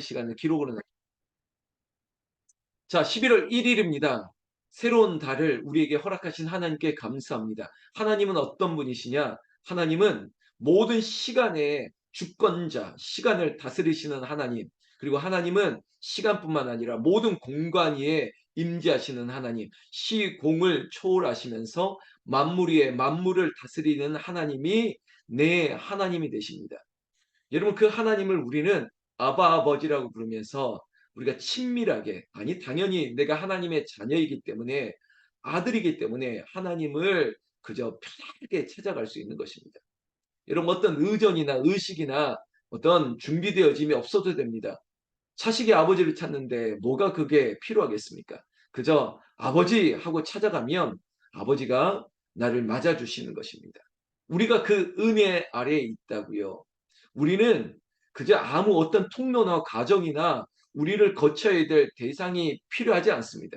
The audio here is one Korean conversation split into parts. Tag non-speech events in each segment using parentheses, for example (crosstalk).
시간을 기록으로 남. 자, 11월 1일입니다. 새로운 달을 우리에게 허락하신 하나님께 감사합니다. 하나님은 어떤 분이시냐? 하나님은 모든 시간의 주권자, 시간을 다스리시는 하나님, 그리고 하나님은 시간뿐만 아니라 모든 공간 위에 임재하시는 하나님, 시공을 초월하시면서 만물 위에 만물을 다스리는 하나님이 내 하나님이 되십니다. 여러분 그 하나님을 우리는 아바 아버지라고 부르면서 우리가 친밀하게 아니 당연히 내가 하나님의 자녀이기 때문에 아들이기 때문에 하나님을 그저 편하게 찾아갈 수 있는 것입니다. 여러분 어떤 의전이나 의식이나 어떤 준비되어짐이 없어도 됩니다. 자식이 아버지를 찾는데 뭐가 그게 필요하겠습니까? 그저 아버지 하고 찾아가면 아버지가 나를 맞아주시는 것입니다. 우리가 그 은혜 아래에 있다고요. 우리는 그저 아무 어떤 통로나 과정이나 우리를 거쳐야 될 대상이 필요하지 않습니다.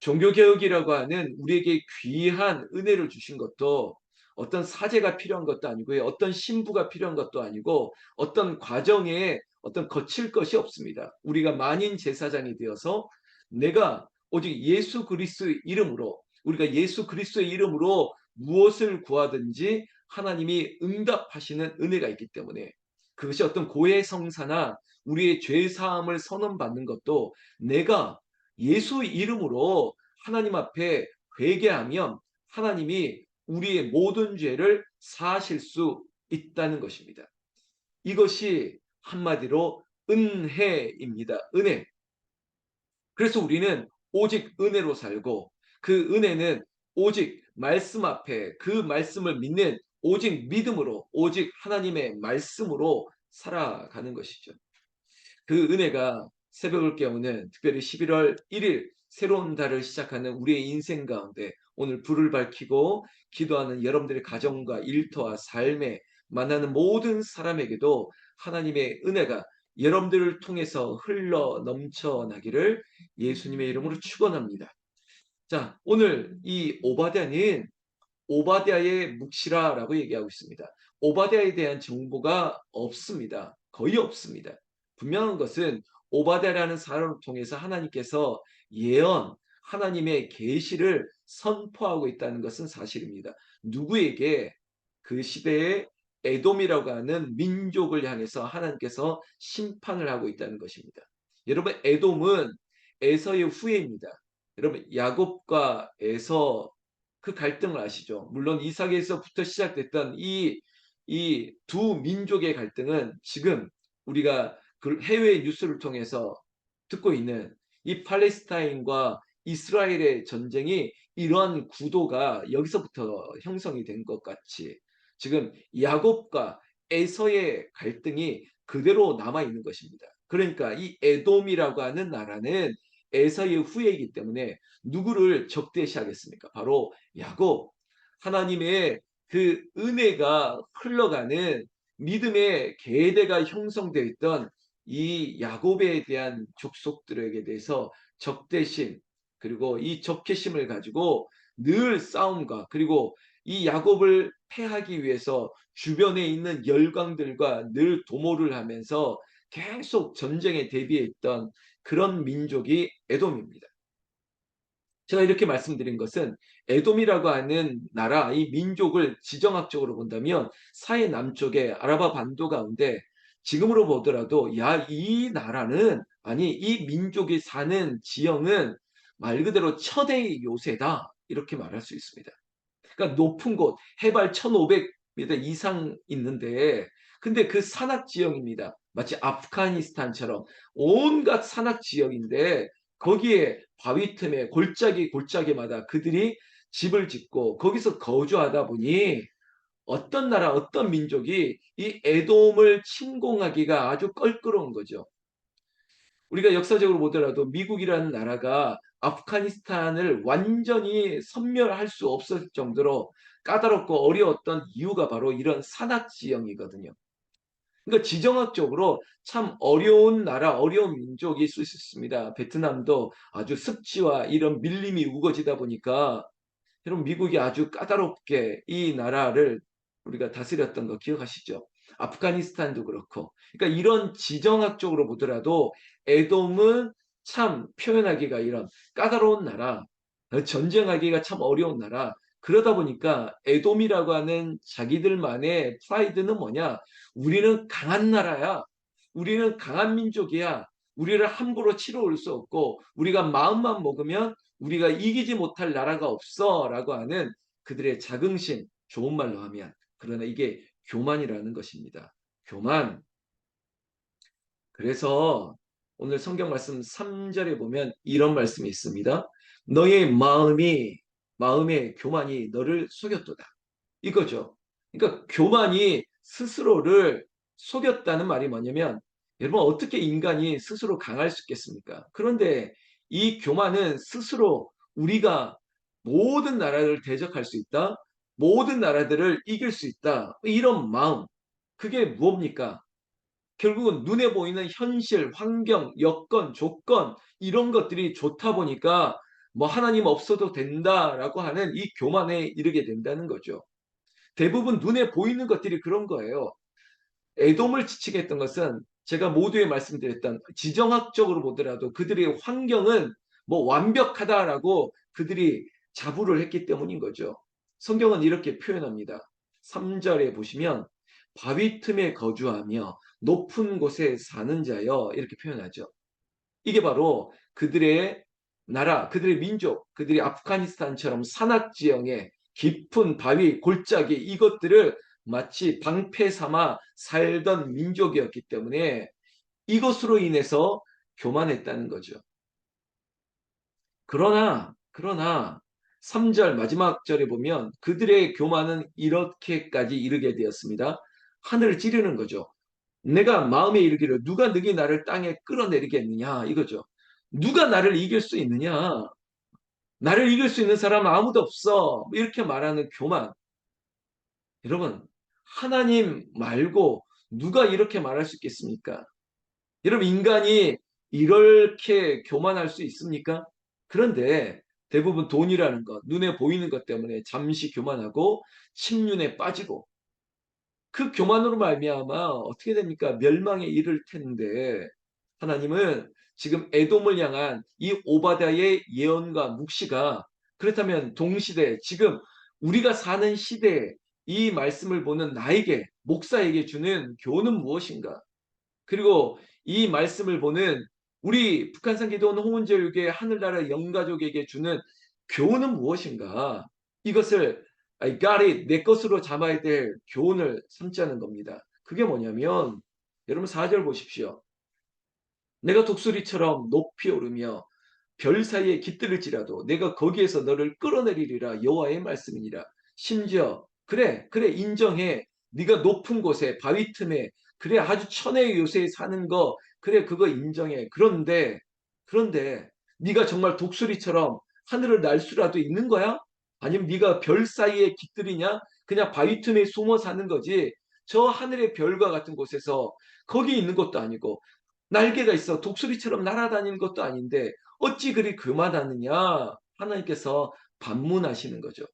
종교개혁이라고 하는 우리에게 귀한 은혜를 주신 것도 어떤 사제가 필요한 것도 아니고요. 어떤 신부가 필요한 것도 아니고 어떤 과정에 어떤 거칠 것이 없습니다. 우리가 만인 제사장이 되어서 내가 오직 예수 그리스도의 이름으로 우리가 예수 그리스도의 이름으로 무엇을 구하든지 하나님이 응답하시는 은혜가 있기 때문에 그것이 어떤 고해 성사나 우리의 죄 사함을 선언받는 것도 내가 예수 이름으로 하나님 앞에 회개하면 하나님이 우리의 모든 죄를 사하실 수 있다는 것입니다. 이것이 한마디로 은혜입니다. 은혜. 그래서 우리는 오직 은혜로 살고 그 은혜는 오직 말씀 앞에 그 말씀을 믿는 오직 믿음으로 오직 하나님의 말씀으로 살아가는 것이죠. 그 은혜가 새벽을 깨우는 특별히 11월 1일 새로운 달을 시작하는 우리의 인생 가운데 오늘 불을 밝히고 기도하는 여러분들의 가정과 일터와 삶에 만나는 모든 사람에게도 하나님의 은혜가 여러분들을 통해서 흘러 넘쳐나기를 예수님의 이름으로 축원합니다. 자, 오늘 이 오바댜는 오바댜의 묵시라라고 얘기하고 있습니다. 오바댜에 대한 정보가 없습니다. 거의 없습니다. 분명한 것은 오바댜라는 사람을 통해서 하나님께서 예언, 하나님의 계시를 선포하고 있다는 것은 사실입니다. 누구에게 그 시대에 에돔이라고 하는 민족을 향해서 하나님께서 심판을 하고 있다는 것입니다. 여러분 에돔은 에서의 후예입니다. 여러분 야곱과 에서 그 갈등을 아시죠? 물론 이삭에서부터 시작됐던 이 이 두 민족의 갈등은 지금 우리가 그 해외 뉴스를 통해서 듣고 있는 이 팔레스타인과 이스라엘의 전쟁이 이러한 구도가 여기서부터 형성이 된 것 같이 지금 야곱과 에서의 갈등이 그대로 남아 있는 것입니다. 그러니까 이 에돔이라고 하는 나라는 에서의 후예이기 때문에 누구를 적대시하겠습니까? 바로 야곱. 하나님의 그 은혜가 흘러가는 믿음의 계대가 형성되어 있던 이 야곱에 대한 족속들에게 대해서 적대심 그리고 이 적개심을 가지고 늘 싸움과 그리고 이 야곱을 패하기 위해서 주변에 있는 열강들과 늘 도모를 하면서 계속 전쟁에 대비해 있던 그런 민족이 에돔입니다. 제가 이렇게 말씀드린 것은 에돔이라고 하는 나라, 이 민족을 지정학적으로 본다면 사해 남쪽의 아라바 반도 가운데 지금으로 보더라도 야, 이 나라는 아니 이 민족이 사는 지형은 말 그대로 천의 요새다 이렇게 말할 수 있습니다. 그러니까 높은 곳 해발 1500m 이상 있는데 근데 그 산악 지형입니다. 마치 아프가니스탄처럼 온갖 산악 지역인데 거기에 바위 틈에 골짜기 골짜기마다 그들이 집을 짓고 거기서 거주하다 보니 어떤 나라 어떤 민족이 이 에돔을 침공하기가 아주 껄끄러운 거죠. 우리가 역사적으로 보더라도 미국이라는 나라가 아프가니스탄을 완전히 섬멸할 수 없을 정도로 까다롭고 어려웠던 이유가 바로 이런 산악 지형이거든요. 그러니까 지정학적으로 참 어려운 나라, 어려운 있을 수 있습니다. 베트남도 아주 습지와 이런 밀림이 우거지다 보니까 여러분 미국이 아주 까다롭게 이 나라를 우리가 다스렸던 거 기억하시죠? 아프가니스탄도 그렇고. 그러니까 이런 지정학적으로 보더라도 에돔은 참 표현하기가 이런 까다로운 나라, 전쟁하기가 참 어려운 나라. 그러다 보니까 에돔이라고 하는 자기들만의 프라이드는 뭐냐? 우리는 강한 나라야. 우리는 강한 민족이야. 우리를 함부로 치러 올 수 없고 우리가 마음만 먹으면 우리가 이기지 못할 나라가 없어 라고 하는 그들의 자긍심 좋은 말로 하면 그러나 이게 교만이라는 것입니다. 교만. 그래서 오늘 성경 말씀 3절에 보면 이런 말씀이 있습니다. 너의 마음이 마음의 교만이 너를 속였도다. 이거죠. 그러니까 교만이 스스로를 속였다는 말이 뭐냐면 여러분 어떻게 인간이 스스로 강할 수 있겠습니까? 그런데 이 교만은 스스로 우리가 모든 나라를 대적할 수 있다. 모든 나라들을 이길 수 있다. 이런 마음. 그게 무엇입니까? 결국은 눈에 보이는 현실, 환경, 여건, 조건 이런 것들이 좋다 보니까 뭐 하나님 없어도 된다라고 하는 이 교만에 이르게 된다는 거죠. 대부분 눈에 보이는 것들이 그런 거예요. 애돔을 지치게 했던 것은 제가 모두에 말씀드렸던 지정학적으로 보더라도 그들의 환경은 뭐 완벽하다라고 그들이 자부를 했기 때문인 거죠. 성경은 이렇게 표현합니다. 3절에 보시면 바위 틈에 거주하며 높은 곳에 사는 자여 이렇게 표현하죠. 이게 바로 그들의 나라, 그들의 민족, 그들이 아프가니스탄처럼 산악지형에 깊은 바위, 골짜기 이것들을 마치 방패 삼아 살던 민족이었기 때문에 이것으로 인해서 교만했다는 거죠. 그러나 그러나 3절 마지막 절에 보면 그들의 교만은 이렇게까지 이르게 되었습니다. 하늘을 찌르는 거죠. 내가 마음에 이르기를 누가 너희 나를 땅에 끌어내리겠느냐 이거죠. 누가 나를 이길 수 있느냐? 나를 이길 수 있는 사람은 아무도 없어. 이렇게 말하는 교만. 여러분, 하나님 말고 누가 이렇게 말할 수 있겠습니까? 여러분, 인간이 이렇게 교만할 수 있습니까? 그런데 대부분 돈이라는 것, 눈에 보이는 것 때문에 잠시 교만하고 침륜에 빠지고 그 교만으로 말미암아 어떻게 됩니까? 멸망에 이를 텐데 하나님은 지금 에돔을 향한 이 오바다의 예언과 묵시가 그렇다면 동시대 지금 우리가 사는 시대에 이 말씀을 보는 나에게 목사에게 주는 교훈은 무엇인가? 그리고 이 말씀을 보는 우리 북한산 기도원 홍은제육의 하늘나라 영가족에게 주는 교훈은 무엇인가? 이것을 I got it 내 것으로 잡아야 될 교훈을 삼자는 겁니다. 그게 뭐냐면 여러분 4절 보십시오. 내가 독수리처럼 높이 오르며 별 사이에 깃들을지라도 내가 거기에서 너를 끌어내리리라 여호와의 말씀이니라. 심지어 그래 그래 인정해 네가 높은 곳에 바위 틈에 그래 아주 천의 요새에 사는 거 그래 그거 인정해. 그런데 그런데 네가 정말 독수리처럼 하늘을 날 수라도 있는 거야? 아니면 네가 별 사이에 깃들이냐? 그냥 바위 틈에 숨어 사는 거지. 저 하늘의 별과 같은 곳에서 거기 있는 것도 아니고 날개가 있어 독수리처럼 날아다니는 것도 아닌데 어찌 그리 그만하느냐 하나님께서 반문하시는 거죠.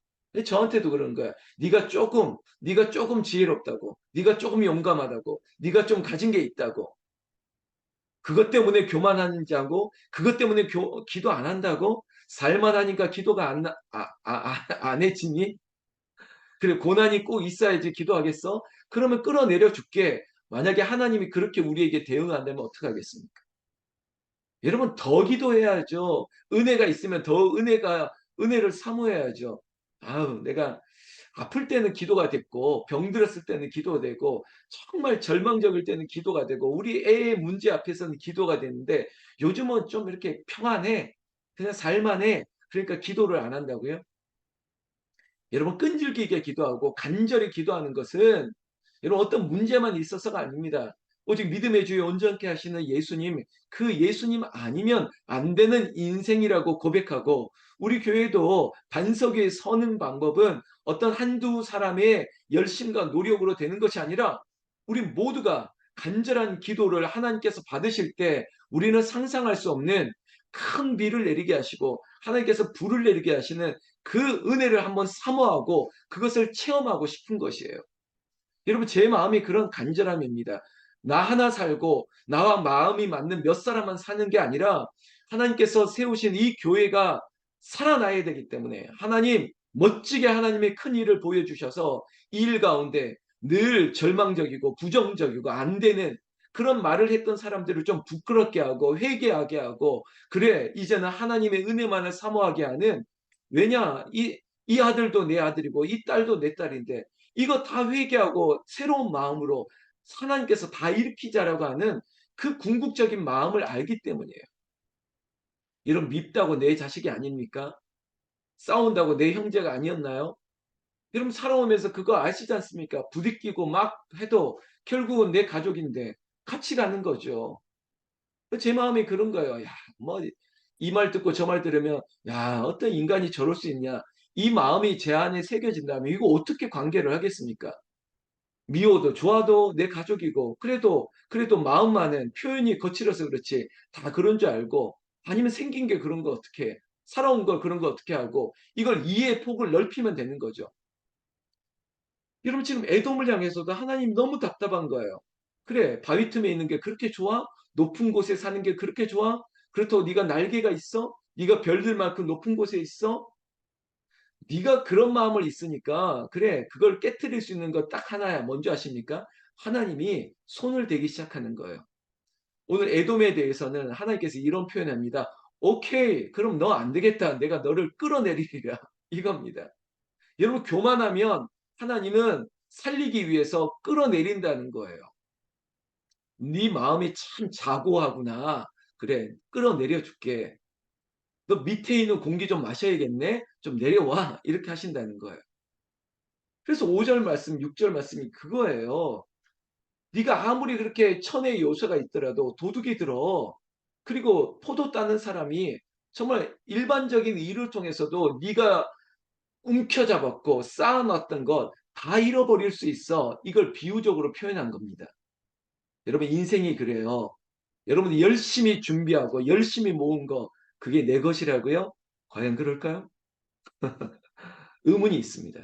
저한테도 그런 거야. 네가 조금, 네가 조금 지혜롭다고, 네가 조금 용감하다고, 네가 좀 가진 게 있다고. 그것 때문에 교만하는 자고, 그것 때문에 교, 기도 안 한다고, 살만하니까 기도가 안, 아, 아, 아, 안 해지니? 그래, 고난이 꼭 있어야지 기도하겠어? 그러면 끌어내려 줄게. 만약에 하나님이 그렇게 우리에게 대응한다면 어떡하겠습니까? 여러분 더 기도해야죠. 은혜가 있으면 더 은혜가 은혜를 사모해야죠. 아우 내가 아플 때는 기도가 됐고 병들었을 때는 기도가 되고 정말 절망적일 때는 기도가 되고 우리 애의 문제 앞에서는 기도가 되는데 요즘은 좀 이렇게 평안해. 그냥 살만해. 그러니까 기도를 안 한다고요? 여러분 끈질기게 기도하고 간절히 기도하는 것은 여러분 어떤 문제만 있어서가 아닙니다. 오직 믿음의 주에 온전케 하시는 예수님, 그 예수님 아니면 안 되는 인생이라고 고백하고 우리 교회도 반석에 서는 방법은 어떤 한두 사람의 열심과 노력으로 되는 것이 아니라 우리 모두가 간절한 기도를 하나님께서 받으실 때 우리는 상상할 수 없는 큰 비를 내리게 하시고 하나님께서 불을 내리게 하시는 그 은혜를 한번 사모하고 그것을 체험하고 싶은 것이에요. 여러분 제 마음이 그런 간절함입니다. 나 하나 살고 나와 마음이 맞는 몇 사람만 사는 게 아니라 하나님께서 세우신 이 교회가 살아나야 되기 때문에 하나님 멋지게 하나님의 큰 일을 보여주셔서 이 일 가운데 늘 절망적이고 부정적이고 안 되는 그런 말을 했던 사람들을 좀 부끄럽게 하고 회개하게 하고 그래 이제는 하나님의 은혜만을 사모하게 하는 왜냐 이, 이 아들도 내 아들이고 이 딸도 내 딸인데 이거 다 회개하고 새로운 마음으로 하나님께서 다 일으키자라고 하는 그 궁극적인 마음을 알기 때문이에요. 이런 밉다고 내 자식이 아닙니까? 싸운다고 내 형제가 아니었나요? 여러분 살아오면서 그거 아시지 않습니까? 부딪히고 막 해도 결국은 내 가족인데 같이 가는 거죠. 제 마음이 그런 거예요. 야, 뭐 이 말 듣고 저 말 들으면 야, 어떤 인간이 저럴 수 있냐? 이 마음이 제 안에 새겨진다면 이거 어떻게 관계를 하겠습니까? 미워도 좋아도 내 가족이고 그래도 그래도 마음만은 표현이 거칠어서 그렇지 다 그런 줄 알고 아니면 생긴 게 그런 거 어떻게 해? 살아온 걸 그런 거 어떻게 하고 이걸 이해의 폭을 넓히면 되는 거죠. 여러분 지금 에돔을 향해서도 하나님 너무 답답한 거예요. 그래 바위 틈에 있는 게 그렇게 좋아? 높은 곳에 사는 게 그렇게 좋아? 그렇다고 네가 날개가 있어? 네가 별들만큼 높은 곳에 있어? 네가 그런 마음을 있으니까 그래 그걸 깨뜨릴 수 있는 것 딱 하나야. 뭔지 아십니까? 하나님이 손을 대기 시작하는 거예요. 오늘 에돔에 대해서는 하나님께서 이런 표현합니다. 오케이 그럼 너 안 되겠다. 내가 너를 끌어내리리라. (laughs) 이겁니다. 여러분 교만하면 하나님은 살리기 위해서 끌어내린다는 거예요. 네 마음이 참 자고하구나. 그래 끌어내려 줄게. 너 밑에 있는 공기 좀 마셔야겠네. 좀 내려와. (laughs) 이렇게 하신다는 거예요. 그래서 5절 말씀, 6절 말씀이 그거예요. 네가 아무리 그렇게 천의 요소가 있더라도 도둑이 들어. 그리고 포도 따는 사람이 정말 일반적인 일을 통해서도 네가 움켜잡았고 쌓아놨던 것 다 잃어버릴 수 있어. 이걸 비유적으로 표현한 겁니다. 여러분 인생이 그래요. 여러분이 열심히 준비하고 열심히 모은 거 그게 내 것이라고요? 과연 그럴까요? (laughs) 의문이 있습니다.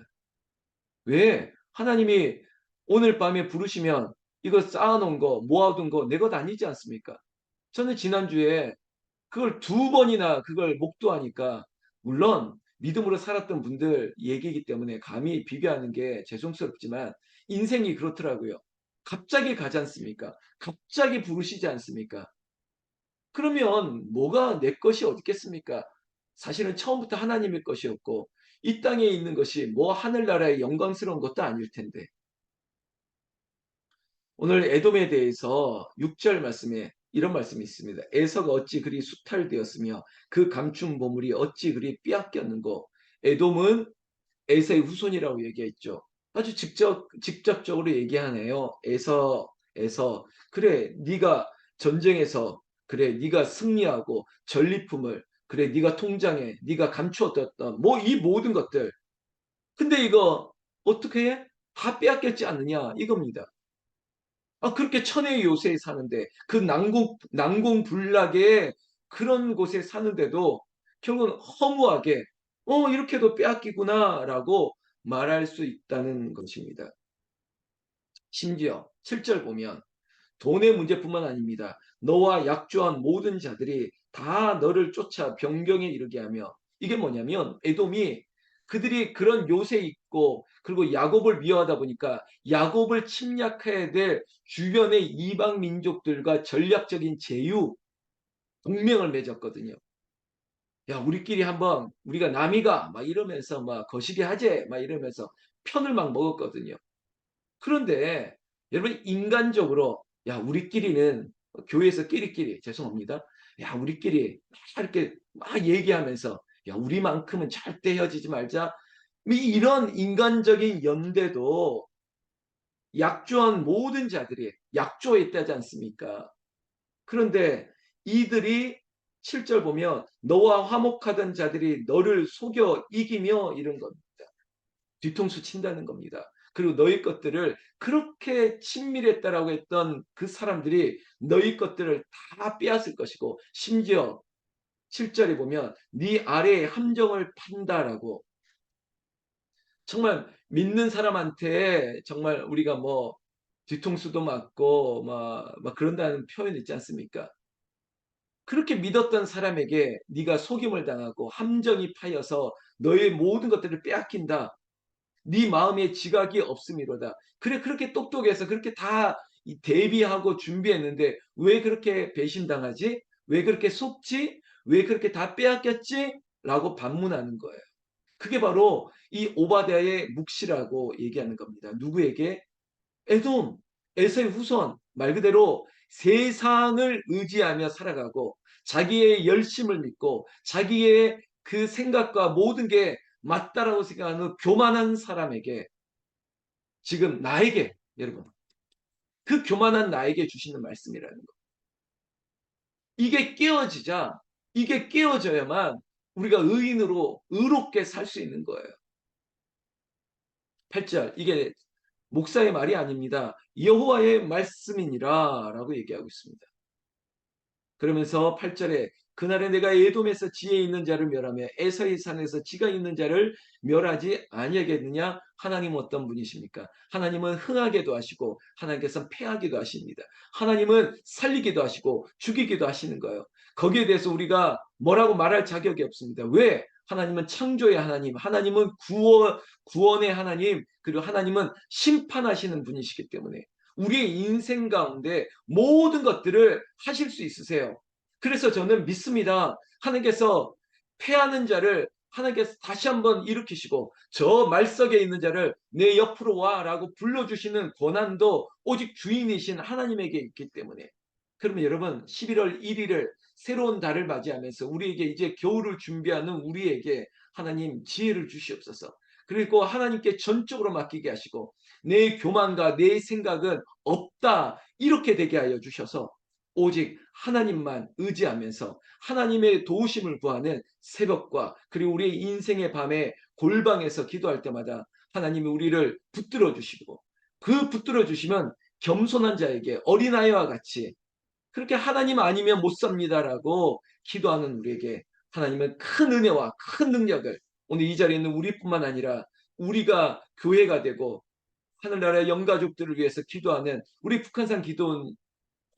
왜? 하나님이 오늘 밤에 부르시면 이거 쌓아놓은 거, 모아둔 거 내 것 아니지 않습니까? 저는 지난주에 그걸 두 번이나 그걸 목도하니까 물론 믿음으로 살았던 분들 얘기이기 때문에 감히 비교하는 게 죄송스럽지만 인생이 그렇더라고요. 갑자기 가지 않습니까? 갑자기 부르시지 않습니까? 그러면 뭐가 내 것이 어딨겠습니까? 사실은 처음부터 하나님의 것이었고 이 땅에 있는 것이 뭐 하늘나라의 영광스러운 것도 아닐 텐데 오늘 에돔에 대해서 6절 말씀에 이런 말씀이 있습니다. 에서가 어찌 그리 수탈되었으며 그 감춘 보물이 어찌 그리 빼앗겼는고 에돔은 에서의 후손이라고 얘기했죠. 아주 직접 직접적으로 얘기하네요. 에서 에서 그래 네가 전쟁에서 그래 네가 승리하고 전리품을 그래 네가 통장에 네가 감추었던 뭐 이 모든 것들 근데 이거 어떻게 해? 다 빼앗겼지 않느냐 이겁니다. 아 그렇게 천의 요새에 사는데 그 난공 난공불락의 그런 곳에 사는데도 결국은 허무하게 어 이렇게도 빼앗기구나라고 말할 수 있다는 것입니다. 심지어 7절 보면 돈의 문제뿐만 아닙니다. 너와 약조한 모든 자들이 다 너를 쫓아 병경에 이르게 하며 이게 뭐냐면 에돔이 그들이 그런 요새 있고 그리고 야곱을 미워하다 보니까 야곱을 침략해야 될 주변의 이방 민족들과 전략적인 제휴 동맹을 맺었거든요. 야 우리끼리 한번 우리가 남이가 막 이러면서 막 거시기 하재 막 이러면서 편을 막 먹었거든요. 그런데 여러분 인간적으로 야 우리끼리는 교회에서 끼리끼리 죄송합니다. 야 우리끼리 막 이렇게 막 얘기하면서 야 우리만큼은 절대 헤어지지 말자. 이런 인간적인 연대도 약조한 모든 자들이 약조했다지 않습니까? 그런데 이들이 7절 보면 너와 화목하던 자들이 너를 속여 이기며 이런 겁니다. 뒤통수 친다는 겁니다. 그리고 너희 것들을 그렇게 친밀했다라고 했던 그 사람들이 너희 것들을 다 빼앗을 것이고 심지어 7절에 보면 네 아래의 함정을 판다라고 정말 믿는 사람한테 정말 우리가 뭐 뒤통수도 맞고 막, 막 그런다는 표현 있지 않습니까? 그렇게 믿었던 사람에게 네가 속임을 당하고 함정이 파여서 너의 모든 것들을 빼앗긴다. 네 마음에 지각이 없음이로다. 그래 그렇게 똑똑해서 그렇게 다 대비하고 준비했는데 왜 그렇게 배신당하지? 왜 그렇게 속지? 왜 그렇게 다 빼앗겼지? 라고 반문하는 거예요. 그게 바로 이 오바댜의 묵시라고 얘기하는 겁니다. 누구에게? 에돔, 에서의 후손, 말 그대로 세상을 의지하며 살아가고 자기의 열심을 믿고 자기의 그 생각과 모든 게 맞다라고 생각하는 교만한 사람에게 지금 나에게 여러분 그 교만한 나에게 주시는 말씀이라는 거. 이게 깨어지자 이게 깨어져야만 우리가 의인으로 의롭게 살 수 있는 거예요. 8절 이게 목사의 말이 아닙니다. 여호와의 말씀이니라 라고 얘기하고 있습니다. 그러면서 8절에 그날에 내가 에돔에서 지혜 있는 자를 멸하며 에서의 산에서 지가 있는 자를 멸하지 아니하겠느냐? 하나님은 어떤 분이십니까? 하나님은 흥하게도 하시고 하나님께서는 패하기도 하십니다. 하나님은 살리기도 하시고 죽이기도 하시는 거예요. 거기에 대해서 우리가 뭐라고 말할 자격이 없습니다. 왜? 하나님은 창조의 하나님 하나님은 구원, 구원의 하나님 그리고 하나님은 심판하시는 분이시기 때문에 우리의 인생 가운데 모든 것들을 하실 수 있으세요. 그래서 저는 믿습니다. 하나님께서 패하는 자를 하나님께서 다시 한번 일으키시고 저 말석에 있는 자를 내 옆으로 와라고 불러주시는 권한도 오직 주인이신 하나님에게 있기 때문에 그러면 여러분 11월 1일을 새로운 달을 맞이하면서 우리에게 이제 겨울을 준비하는 우리에게 하나님 지혜를 주시옵소서. 그리고 하나님께 전적으로 맡기게 하시고 내 교만과 내 생각은 없다 이렇게 되게 하여 주셔서 오직 하나님만 의지하면서 하나님의 도우심을 구하는 새벽과 그리고 우리의 인생의 밤에 골방에서 기도할 때마다 하나님이 우리를 붙들어 주시고 그 붙들어 주시면 겸손한 자에게 어린아이와 같이 그렇게 하나님 아니면 못 삽니다라고 기도하는 우리에게 하나님은 큰 은혜와 큰 능력을 오늘 이 자리에 있는 우리뿐만 아니라 우리가 교회가 되고 하늘나라의 영가족들을 위해서 기도하는 우리 북한산 기도원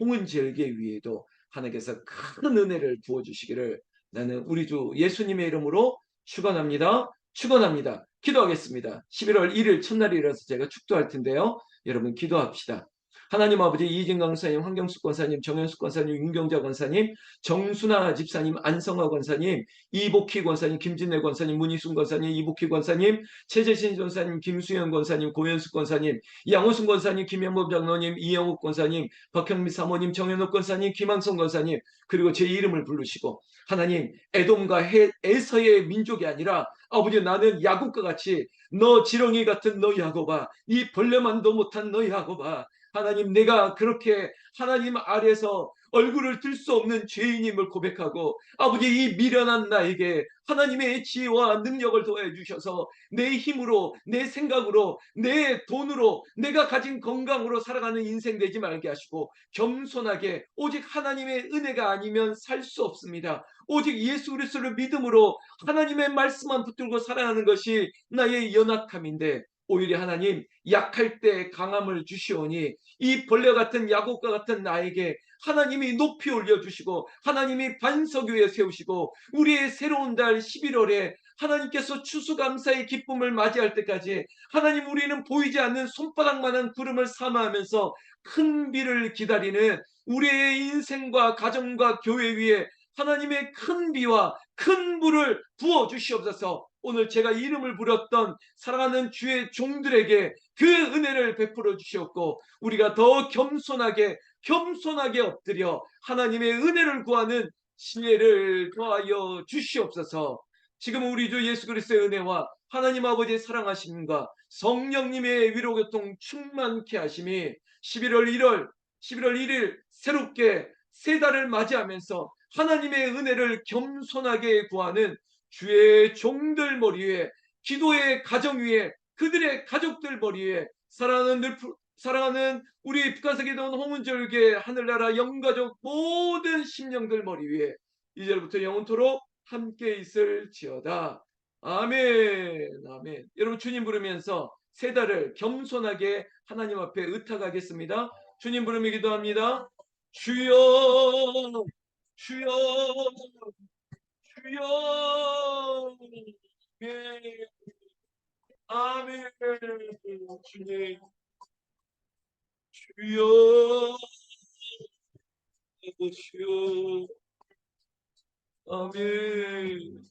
홍은절개 위에도 하나님께서 큰 은혜를 부어주시기를 나는 우리 주 예수님의 이름으로 축원합니다. 축원합니다. 기도하겠습니다. 11월 1일 첫날이라서 제가 축도할 텐데요. 여러분 기도합시다. 하나님 아버지 이진 강사님, 황경숙 권사님, 정현숙 권사님, 윤경자 권사님, 정순아 집사님, 안성화 권사님, 이복희 권사님, 김진래 권사님, 문희순 권사님, 이복희 권사님, 최재신 권사님, 김수현 권사님, 고현숙 권사님, 양호순 권사님, 김영범 장로님, 이영욱 권사님, 박형미 사모님, 정현욱 권사님, 김항성 권사님, 그리고 제 이름을 부르시고 하나님 에돔과 해, 에서의 민족이 아니라 아버지 나는 야곱과 같이 너 지렁이 같은 너 야곱아 이 벌레만도 못한 너 야곱아 하나님 내가 그렇게 하나님 아래서 얼굴을 들 수 없는 죄인임을 고백하고 아버지 이 미련한 나에게 하나님의 지혜와 능력을 더해 주셔서 내 힘으로 내 생각으로 내 돈으로 내가 가진 건강으로 살아가는 인생 되지 말게 하시고 겸손하게 오직 하나님의 은혜가 아니면 살 수 없습니다. 오직 예수 그리스도를 믿음으로 하나님의 말씀만 붙들고 살아가는 것이 나의 연약함인데 오히려 하나님 약할 때 강함을 주시오니 이 벌레 같은 야곱과 같은 나에게 하나님이 높이 올려주시고 하나님이 반석 위에 세우시고 우리의 새로운 달 11월에 하나님께서 추수감사의 기쁨을 맞이할 때까지 하나님 우리는 보이지 않는 손바닥만한 구름을 삼아하면서 큰 비를 기다리는 우리의 인생과 가정과 교회 위에 하나님의 큰 비와 큰 불을 부어 주시옵소서 오늘 제가 이름을 부렸던 사랑하는 주의 종들에게 그 은혜를 베풀어 주시옵고 우리가 더 겸손하게 겸손하게 엎드려 하나님의 은혜를 구하는 지혜를 더하여 주시옵소서. 지금 우리 주 예수 그리스도의 은혜와 하나님 아버지의 사랑하심과 성령님의 위로 교통 충만케 하심이 11월 1월 11월 1일 새롭게 세 달을 맞이하면서 하나님의 은혜를 겸손하게 구하는 주의 종들 머리 위에 기도의 가정 위에 그들의 가족들 머리 위에 사랑하는 늘 사랑하는 우리 북한석에 나온 홍은절개 하늘나라 영가족 모든 심령들 머리 위에 이제부터 영원토록 함께 있을지어다. 아멘, 아멘. 여러분 주님 부르면서 세 달을 겸손하게 하나님 앞에 의탁하겠습니다. 주님 부르며 기도합니다. 주여, 주여, 주여. 아멘.